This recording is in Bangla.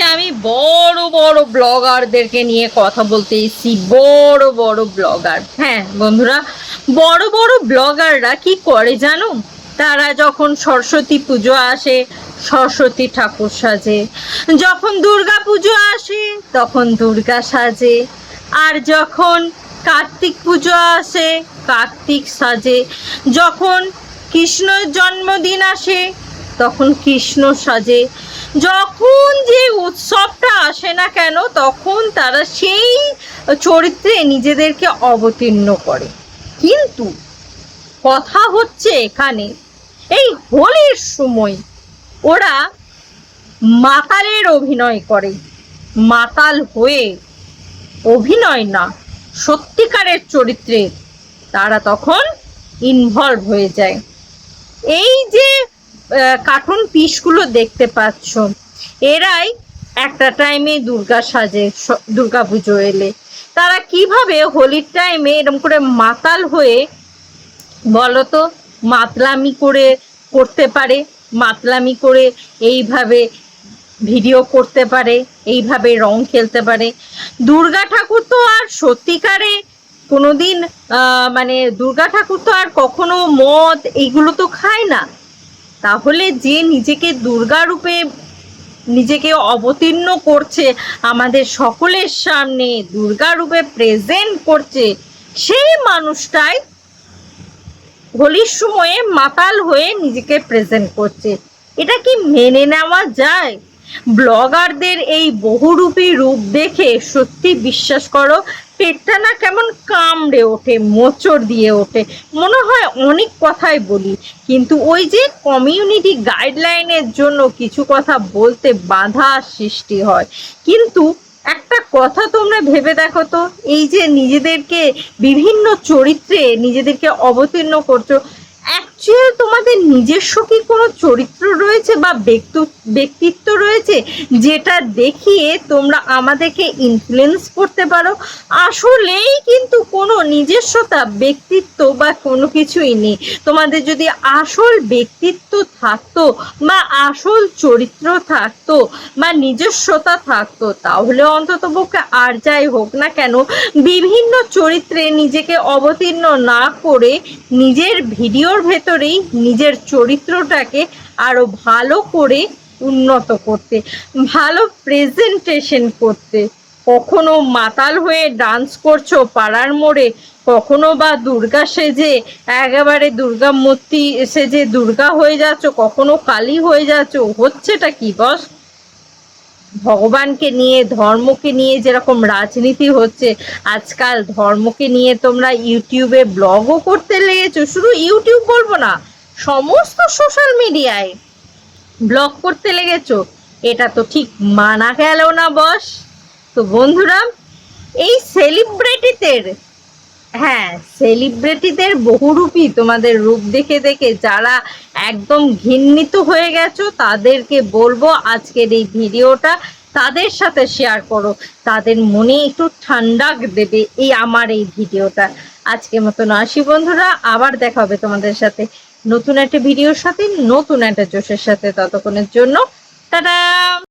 আজকে আমি বড় বড় ব্লগারদেরকে নিয়ে কথা বলতে এসেছি। বড় বড় ব্লগার। হ্যাঁ বন্ধুরা, বড় বড় ব্লগাররা কি করে জানো? তারা যখন সরস্বতী পুজো আসে, সরস্বতী ঠাকুর সাজে। যখন দুর্গা পুজো আসে, তখন দুর্গা সাজে। আর যখন কার্তিক পুজো আসে, কার্তিক সাজে। যখন কৃষ্ণের জন্মদিন আসে তখন কৃষ্ণ সাজে, যখন যে উৎসবটা আসে না কেন, তখন তারা সেই চরিত্রে নিজেদেরকে অবতীর্ণ করে। কিন্তু কথা হচ্ছে এখানে, এই হোলির সময় ওরা মাতালের অভিনয় করে। মাতাল হয়ে অভিনয় না, সত্যিকারের চরিত্রে তারা তখন ইনভলভ হয়ে যায়। এই যে কার্টুন পিসগুলো দেখতে পাচ্ছ। এরাই একটা টাইমে দুর্গা সাজে দুর্গা পুজো এলে। তারা কীভাবে হোলির টাইমে এরকম করে মাতাল হয়ে বলো তো মাতলামি করে করতে পারে, মাতলামি করে এইভাবে ভিডিও করতে পারে, এইভাবে রং খেলতে পারে। দুর্গা ঠাকুর তো আর সত্যিকারে কোনোদিন মানে দুর্গা ঠাকুর তো আর কখনো মদ, এইগুলো তো খায় না। তাহলে যে নিজেকে দুর্গা রূপে নিজেকে অবতীর্ণ করছে, আমাদের সকলের সামনে দুর্গা রূপে প্রেজেন্ট করছে, সেই মানুষটাই হোলির সময়ে মাতাল হয়ে নিজেকে প্রেজেন্ট করছে। এটা কি মেনে নেওয়া যায়? ব্লগারদের এই বহুরূপী রূপ দেখে সত্যি বিশ্বাস করো পেটটা না কেমন কামড়ে ওঠে, মোচড় দিয়ে ওঠে। মনে হয় অনেক কথাই বলি, কিন্তু ওই যে কমিউনিটি গাইডলাইনের জন্য কিছু কথা বলতে বাধা সৃষ্টি হয়। কিন্তু একটা কথা তোমরা ভেবে দেখো তো, এই যে নিজেদেরকে বিভিন্ন চরিত্রে নিজেদেরকে অবতীর্ণ করছ অ্যাকচুয়াল তোমাদের নিজস্ব কি কোনো চরিত্র রয়েছে বা ব্যক্তি- ব্যক্তিত্ব রয়েছে যেটা দেখিয়ে তোমরা আমাদেরকে ইনফ্লুয়েন্স করতে পারো? আসলেই কিন্তু কোনো নিজস্বতা, ব্যক্তিত্ব বা কোনো কিছুই নেই। তোমাদের যদি আসল ব্যক্তিত্ব থাকতো বা আসল চরিত্র থাকতো বা নিজস্বতা থাকতো, তাহলে অন্তত পক্ষে আর যাই হোক না কেন, বিভিন্ন চরিত্রে নিজেকে অবতীর্ণ না করে নিজের ভিডিওর ভেতরেই নিজের চরিত্রটাকে আরও ভালো করে উন্নত করতে, ভালো প্রেজেন্টেশন করতে। কখনো মাতাল হয়ে ডান্স করছ পাড়ার মোড়ে? কখনো বা দুর্গা সেজে, একেবারে দুর্গা মূর্তি সেজে দুর্গা হয়ে যাচ্ছ, কখনো কালী হয়ে যাচ্ছ, হচ্ছেটা কি বস? ভগবানকে নিয়ে, ধর্মকে নিয়ে যেরকম রাজনীতি হচ্ছে, আজকাল ধর্মকে নিয়ে তোমরা ইউটিউবে ব্লগও করতে লেগেছো, শুধু ইউটিউব বলব না, সমস্ত সোশ্যাল মিডিয়ায় ব্লগ করতে লেগেছো, এটা তো ঠিক মানা গেল না বস। তো বন্ধুরা, এই সেলিব্রিটিদের হ্যাঁ সেলিব্রিটিদের বহুরূপী তোমাদের রূপ দেখে দেখে যারা একদম ঘিন্নিত হয়ে গেছো, তাদেরকে বলব আজকের এই ভিডিওটা তাদের সাথে শেয়ার করো। তাদের মনে একটু ঠান্ডা দেবে এই আমার এই ভিডিওটা। আজকের মতন আসি বন্ধুরা, আবার দেখা হবে তোমাদের সাথে নতুন একটা ভিডিওর সাথে, নতুন একটা জোশের সাথে ততক্ষণের জন্য, টাটা!